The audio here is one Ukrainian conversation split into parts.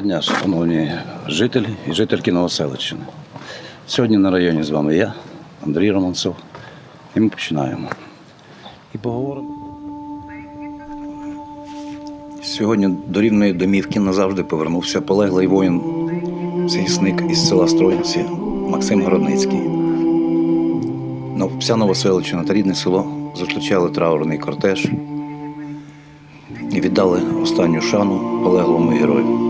дня, шановні жителі і жительки Новоселищини. Сьогодні на районі з вами я, Андрій Романцов, і ми починаємо. І поговоримо. Сьогодні до рівної домівки назавжди повернувся полеглий воїн, захисник із села Строїнці Максим Городницький. Ну, Вся Новоселичина та рідне село зустрічали траурний кортеж і віддали останню шану полеглому герою.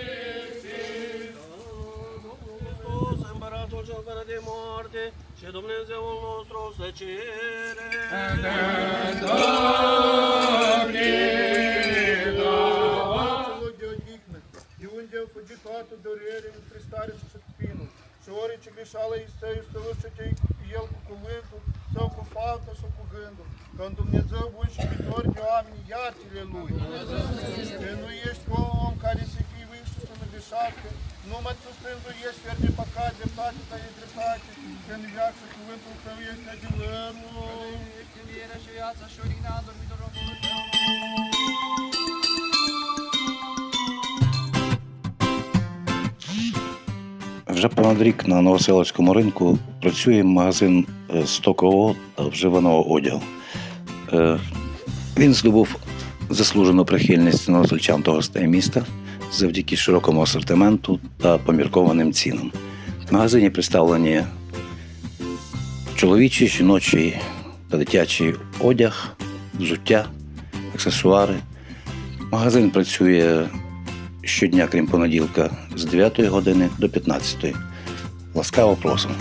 C'è Dumnezeu nostru să cere. Юндів подітати до рерів, пристарів частину. Шоричі лишала із цею столушити єлку колинку, соку фалта, соку гинду. Канду мне дзел больше виторги амни, я телелуй. Ну есть колом, карі сіки вище, саме дишатки. Ну мать пустинку є, сверді пока, депутати та депутати. Хвилинку, кров'є, на ділему. Вже понад рік на Новоселицькому ринку працює магазин е, стокового та вживаного одягу. Е, Він здобув заслужену прихильність новосельчан та гостей міста завдяки широкому асортименту та поміркованим цінам. В магазині представлені чоловічий, жіночий та дитячий одяг, взуття, аксесуари. Магазин працює щодня, крім понеділка, з 9 години до 15. Ласкаво просимо.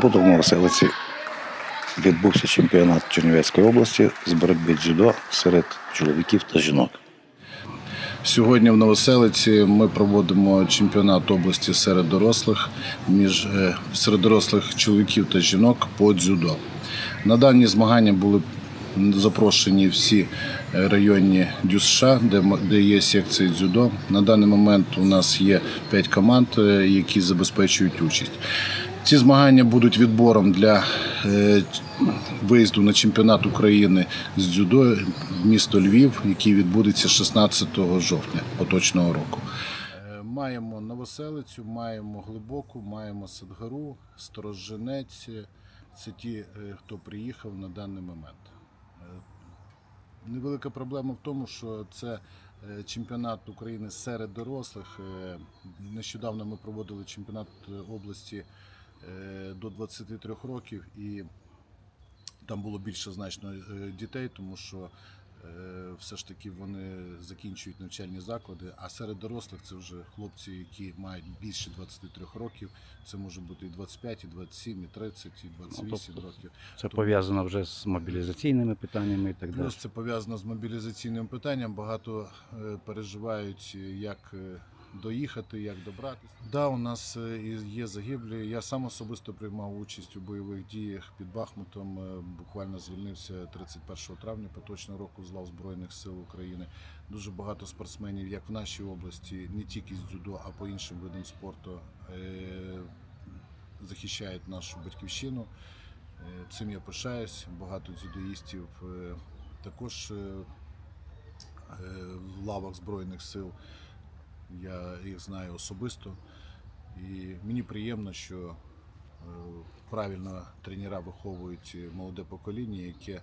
Суботу в Новоселиці відбувся чемпіонат Чернівецької області з боротьби дзюдо серед чоловіків та жінок. Сьогодні в Новоселиці ми проводимо чемпіонат області серед дорослих між е, серед дорослих чоловіків та жінок по дзюдо. На дані змагання були запрошені всі е, районні ДЮСШ, де, де є секції дзюдо. На даний момент у нас є 5 команд, е, які забезпечують участь. Ці змагання будуть відбором для е, виїзду на чемпіонат України з дзюдо в місто Львів, який відбудеться 16 жовтня поточного року. Е, Маємо Новоселицю, маємо Глибоку, маємо Садгару, Сторожинець. Це ті, е, хто приїхав на даний момент. Невелика проблема в тому, що це чемпіонат України серед дорослих. Нещодавно ми проводили чемпіонат області до 23 років, і там було більше значно е, дітей, тому що е, все ж таки вони закінчують навчальні заклади. А серед дорослих це вже хлопці, які мають більше 23 років. Це може бути і 25, і 27, і 30, і 28 тобто років. Це пов'язано вже з мобілізаційними питаннями і так далі. Плюс це пов'язано з мобілізаційним питанням. Багато е, переживають, е, як е, доїхати, як добратися. Да, у нас е, є загиблі. Я сам особисто приймав участь у бойових діях під Бахмутом. Е, Буквально звільнився 31 травня поточного року з лав Збройних сил України. Дуже багато спортсменів, як в нашій області, не тільки з дзюдо, а по іншим видам спорту, е, захищають нашу батьківщину. Цим я пишаюсь. Багато дзюдоїстів також в лавах Збройних сил. Я їх знаю особисто. І мені приємно, що е, правильно тренера виховують молоде покоління, яке е,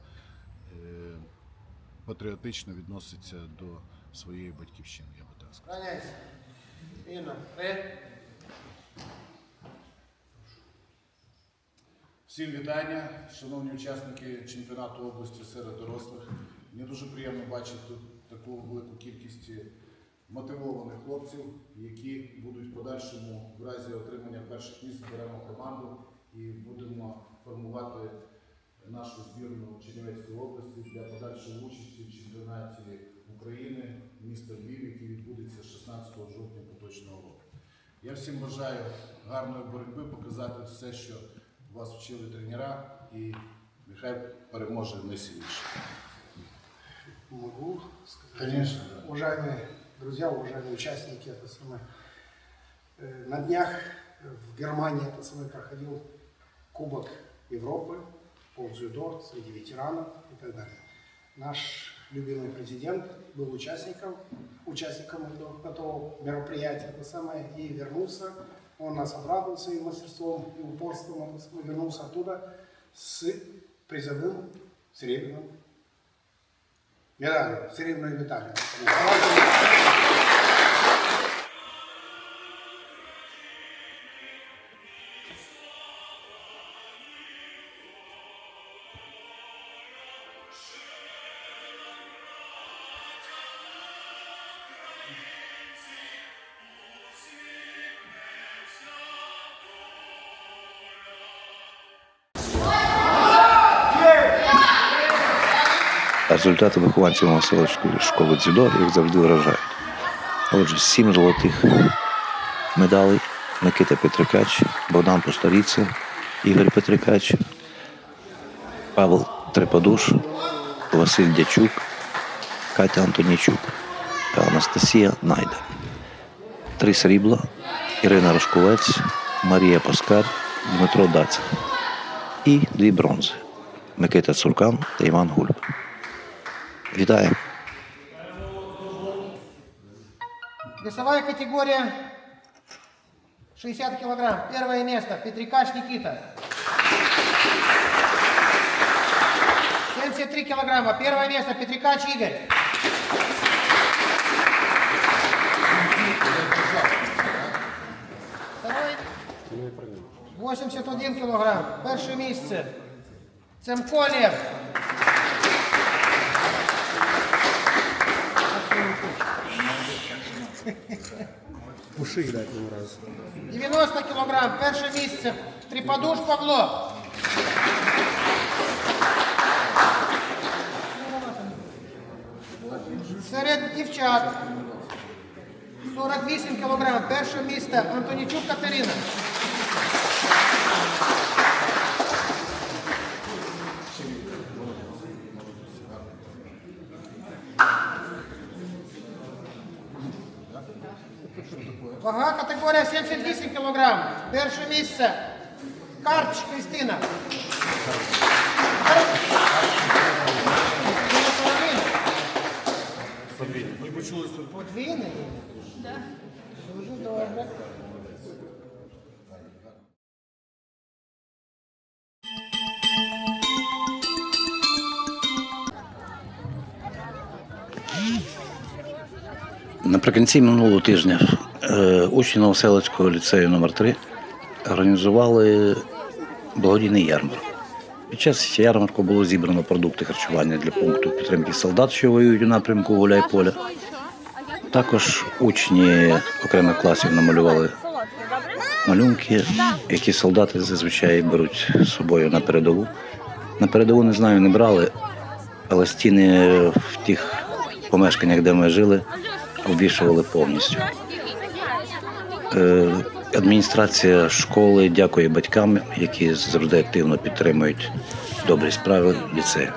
патріотично відноситься до своєї батьківщини, я би так сказав. Всім вітання, шановні учасники чемпіонату області серед дорослих. Мені дуже приємно бачити тут таку велику кількість мотивованих хлопців, які будуть в подальшому в разі отримання перших місць зберемо команду і будемо формувати нашу збірну Чернівецької області для подальшої участі в чемпіонаті України міста Львів, який відбудеться 16 жовтня поточного року. Я всім бажаю гарної боротьби, показати все, що вас вчили тренера, і нехай переможе найсильніше. Могу сказать. Конечно. Уважаемые друзья, уважаемые участники, это самое, э, на днях в Германии это самое, проходил Кубок Европы по дзюдо среди ветеранов и так далее. Наш любимый президент был участником, участником этого, мероприятия, это самое, и вернулся. Он нас обрадовал своим мастерством и упорством, это вернулся оттуда с призовым серебряным медалью, серебряной медалью. Результати вихованців Новоселицької школи дзюдо, як завжди, вражають. Отже, сім золотих медалей Микита Петрикач, Богдан Постаріця, Ігор Петрикач, Павел Треподуш, Василь Дячук, Катя Антонічук та Анастасія Найда. Три срібла Ірина Рожковець, Марія Паскар, Дмитро Даця. І дві бронзи Микита Цуркан та Іван Гульб. Вітаю! Весовая категория 60 килограмм. Первое место. Петрикач Никита. 73 килограмма. Первое место. Петрикач Игорь. Второй. 81 кілограм. Перше місце. Цемко Лев. Уши дать ему раз. 90 кілограм. Перше місце. Триподуш Павло. Серед дівчат. 48 кілограм. Перше місце. Антонічук Катерина. 78 кілограм. Перше місце. Карпч Кристина. Подвійний? Так. Дуже добре. Наприкінці минулого тижня учні Новоселицького ліцею номер 3 організували благодійний ярмарок. Під час ярмарку було зібрано продукти харчування для пункту підтримки солдат, що воюють у напрямку Гуляйполя. Також учні окремих класів намалювали малюнки, які солдати зазвичай беруть з собою на передову. На передову не знаю, не брали, але стіни в тих помешканнях, де ми жили, обвішували повністю. Е, Адміністрація школи дякує батькам, які завжди активно підтримують добрі справи ліцею.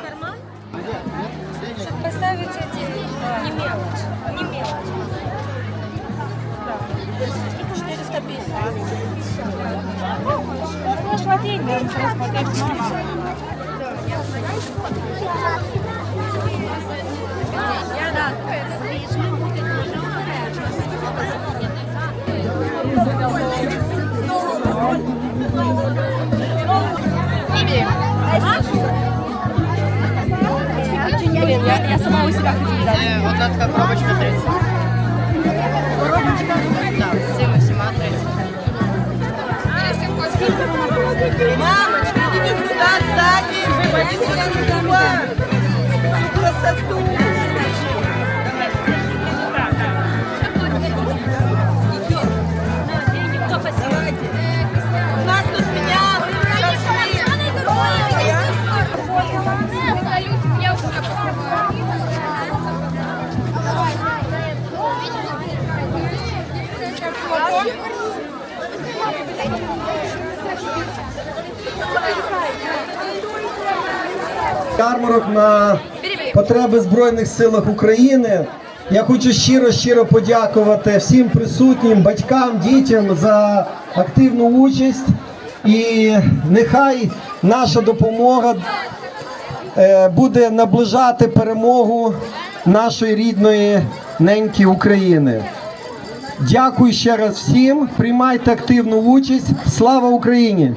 Поставить эти не мелочь, я, сама у себя хочу взять. Одна така коробочка 30. Коробочка? Так, з цими всіма 30. Мамочка, иди сюда, сзади. Иди сюда, Красоту. Ярмарок на потреби Збройних силах України. Я хочу щиро щиро подякувати всім присутнім батькам, дітям за активну участь. І нехай наша допомога е, буде наближати перемогу нашої рідної неньки України. Дякую ще раз всім. Приймайте активну участь. Слава Україні!